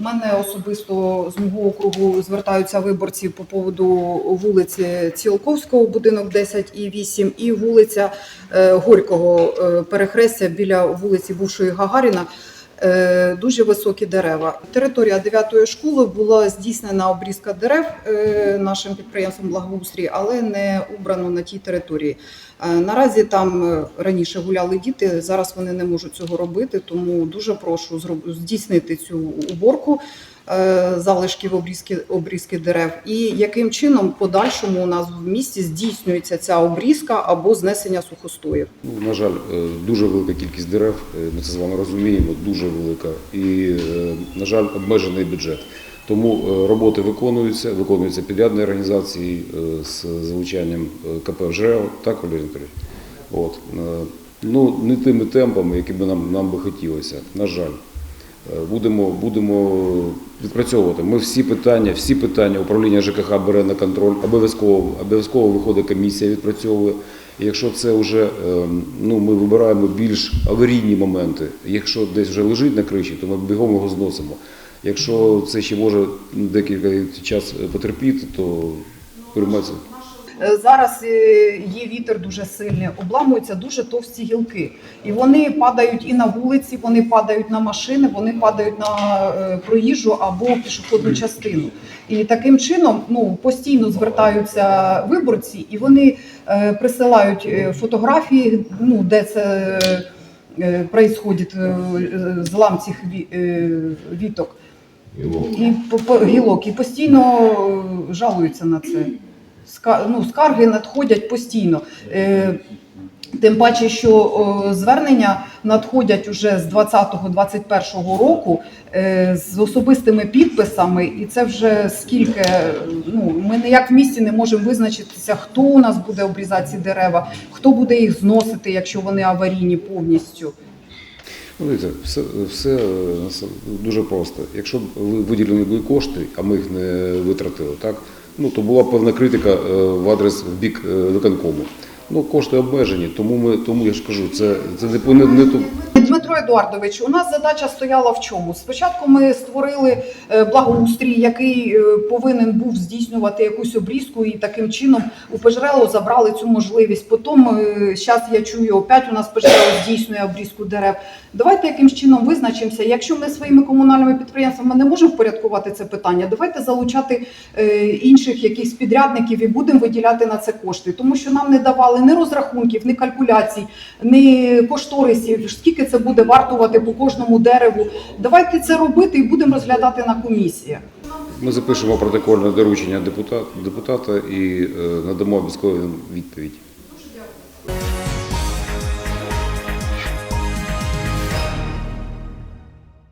мене особисто з мого округу звертаються виборці по поводу вулиці Цілковського, будинок 10 і 8, і вулиця е, Горького е, перехрестя біля вулиці бувшої Гагаріна. Е, Дуже високі дерева. Територія 9-ї школи була здійснена обрізка дерев е, нашим підприємством благоустрій, але не убрано на тій території. Е, Наразі там раніше гуляли діти, зараз вони не можуть цього робити, тому дуже прошу здійснити цю уборку залишків обрізки, обрізки дерев. І яким чином подальшому у нас в місті здійснюється ця обрізка або знесення сухостоїв. Ну, на жаль, е, дуже велика кількість дерев, е, ми це з вами розуміємо, дуже велика. І, е, на жаль, обмежений бюджет. Тому е, роботи виконуються, виконуються підрядні організації е, з залучанням е, КП «ЖРЕО», так, Анатолійович? От. е, Ну, не тими темпами, які би нам, нам би хотілося, на жаль. Е, Будемо, будемо відпрацьовувати. Ми всі питання, всі питання управління ЖКХ бере на контроль, обов'язково, обов'язково виходить комісія, відпрацьовує. І якщо це вже ем, ну, ми вибираємо більш аварійні моменти. Якщо десь вже лежить на криші, то ми бігом його зносимо. Якщо це ще може декілька час потерпіти, то прийметься. Е, Зараз е, є вітер дуже сильний, обламуються дуже товсті гілки. І вони падають і на вулиці, вони падають на машини, вони падають на е, проїжджу або пішохідну частину. І таким чином ну, постійно звертаються виборці, і вони присилають фотографії, ну, де це происходить е, злам цих ві- віток. І по- по- гілок, і постійно жалуються на це. Ну, скарги надходять постійно. Е, Тим паче, що звернення надходять уже з 20-21 року е, з особистими підписами, і це вже скільки. Ну ми ніяк в місті не можемо визначитися, хто у нас буде обрізати ці дерева, хто буде їх зносити, якщо вони аварійні повністю. Ну, дивіться, все, все е, дуже просто. Якщо ви- виділені були кошти, а ми їх не витратили, так, ну, то була певна критика е, в адрес в бік е, виконкому. Ну, кошти обмежені, тому ми тому я ж кажу, це, це не, не, не. Дмитро Едуардович, у нас задача стояла в чому? Спочатку ми створили е, благоустрій, який е, повинен був здійснювати якусь обрізку, і таким чином у Пожрело забрали цю можливість. Потім зараз я чую, опять у нас Пожрело здійснює обрізку дерев. Давайте якимсь чином визначимося. Якщо ми своїми комунальними підприємствами не можемо впорядкувати це питання, давайте залучати е, інших якихось підрядників і будемо виділяти на це кошти, тому що нам не давали ні розрахунків, ні калькуляцій, ні кошторисів. Скільки це буде вартувати по кожному дереву? Давайте це робити і будемо розглядати на комісіях. Ми запишемо протокольне доручення депутат, депутата і е, надамо обов'язкову відповідь.